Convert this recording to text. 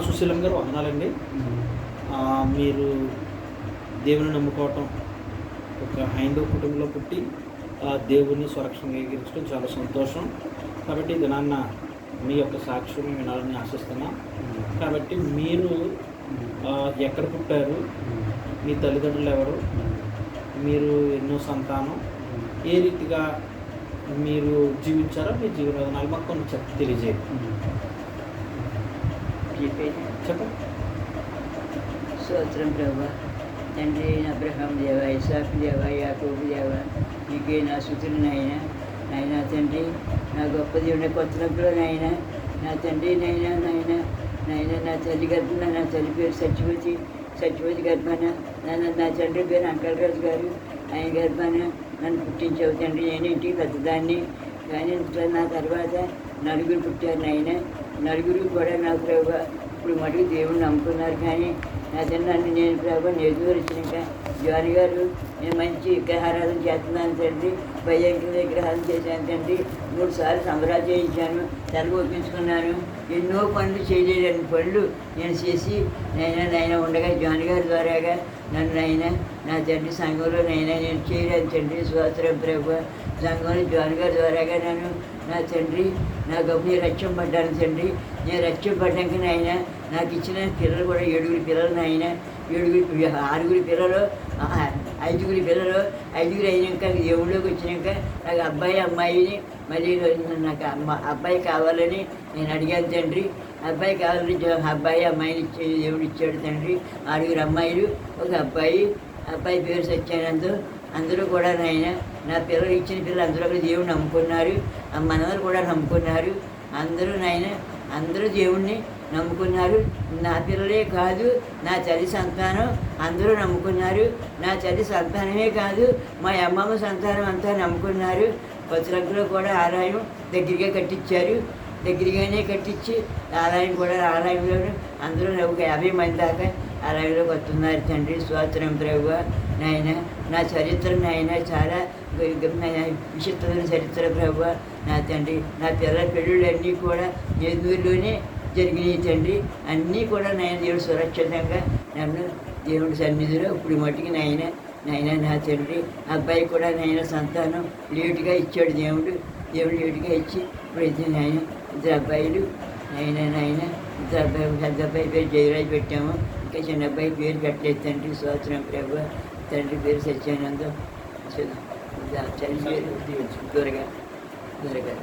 సుశీలం గారు వందనాలండి. మీరు దేవుని నమ్ముకోవటం ఒక హైందవ కుటుంబంలో పుట్టి ఆ, దేవుని స్వరక్షణ చాలా సంతోషం. కాబట్టి దినాన్న మీ యొక్క సాక్ష్యం వినాలని ఆశిస్తున్నా. కాబట్టి మీరు ఎక్కడ పుట్టారు? మీ తల్లిదండ్రులు ఎవరు? మీరు ఎన్నో సంతానం? ఏ రీతిగా మీరు జీవించారో మీ జీవన విధానాలు మాకు కొంచెం తెలియజేయండి. చెప్పేది చెప్పండి స్తోత్రం ప్రభా. తండ్రి అబ్రహాం దేవ ఇసాఫ్ దేవ యాకోబు దేవ నీకే నా సుతులు నాయన. నాయన తండ్రి నా గొప్ప దేవుని కొత్త నొప్పులో నాయన. నా తండ్రి నాయన నాయన. నాయన నా తల్లి గర్భన నా తల్లి పేరు సత్యవతి సత్యవతి గర్భన. నన్ను నా తండ్రి పేరు అంకల్ రాజు గారు. ఆయన గర్భన నన్ను పుట్టించావు తండ్రి. నేను ఇంటికి పెద్దదాన్ని. కానీ నా తర్వాత నలుగురు పుట్టారు నాయన. నలుగురు కూడా నా ఇప్పుడు మటుకు దేవుడు నమ్ముకున్నారు కానీ నా నన్ను నేను ప్రభు నెల్లూరు వచ్చినాక జాని గారు నేను మంచి విగ్రహారాధన చేస్తున్నాను తండ్రి భయంకర విగ్రహాలు చేశాను తండ్రి మూడు సార్లు సంబరాలు చేయించాను తల ఒప్పించుకున్నాను ఎన్నో పనులు చేయలేని పనులు నేను చేసి నైనా నైనా ఉండగా జాని గారి ద్వారాగా నన్ను నైనా నా తండ్రి సంఘంలో నైనా నేను చేయలేను తండ్రి స్వాతంత్రం ప్రభు సంఘంలో జాన్ గారి ద్వారాగా నేను నా తండ్రి నా గొప్ప రక్షం పడ్డాను తండ్రి. నేను రక్షం పడ్డాక నాయన నాకు ఇచ్చిన పిల్లలు కూడా ఏడుగురు పిల్లలు నాయన ఏడుగురి ఆరుగురి పిల్లలు ఐదుగురి పిల్లలు ఐదుగురు అయినాక దేవుళ్ళకి వచ్చినాక నాకు అబ్బాయి అమ్మాయిని మళ్ళీ నాకు అమ్మ అబ్బాయి కావాలని నేను అడిగాను తండ్రి. అబ్బాయి కావాలని అబ్బాయి అమ్మాయిని ఇచ్చే దేవుడు ఇచ్చాడు తండ్రి. ఆరుగురు అమ్మాయిలు ఒక అబ్బాయి అబ్బాయి పేరు సత్యానంద్. అందరూ కూడా నాయన నా పిల్లలు ఇచ్చిన పిల్లలు అందరూ కూడా దేవుడు నమ్ముకున్నారు. ఆ కూడా నమ్ముకున్నారు. అందరూ నాయన అందరూ దేవుణ్ణి నమ్ముకున్నారు. నా పిల్లలే కాదు నా చలి సంతానం అందరూ నమ్ముకున్నారు. నా చలి సంతానమే కాదు మా అమ్మమ్మ సంతానం అంతా నమ్ముకున్నారు. కొత్తలంకలో కూడా ఆలయం దగ్గరగా కట్టించారు. దగ్గరగానే కట్టించి ఆలయం కూడా ఆలయంలోనూ అందరూ ఒక యాభై మంది దాకా ఆలయంలోకి వస్తున్నారు తండ్రి. స్వాతంత్రం ప్రభు నాయన నా చరిత్ర నాయన చాలా విచిత్రమైన చరిత్ర ప్రభు నా తండ్రి నా పిల్లల పెళ్ళిళ్ళన్నీ కూడా నెల్లూరులోనే జరిగినాయి తండ్రి. అన్నీ కూడా నాయన దేవుడు సురక్షితంగా నన్ను దేవుడి సన్నిధిలో ఇప్పుడు మట్టుకి నాయన నాయన నా తండ్రి. అబ్బాయి కూడా నాయన సంతానం లేటుగా ఇచ్చాడు దేవుడు. దేవుడు లేటుగా ఇచ్చి ఇప్పుడు నాయన ఇద్దరు అబ్బాయిలు నాయన నాయన ఇద్దరు అబ్బాయి పెద్ద అబ్బాయి పేరు జయరాజ్ పెట్టాము. ఇంకా చిన్న అబ్బాయి పేరు పెట్టలేదు తండ్రి స్వాతంత్రం ప్రభు తండ్రి పేరు సత్యానందం. తండ్రి పేరు దుర్గా దొరగారు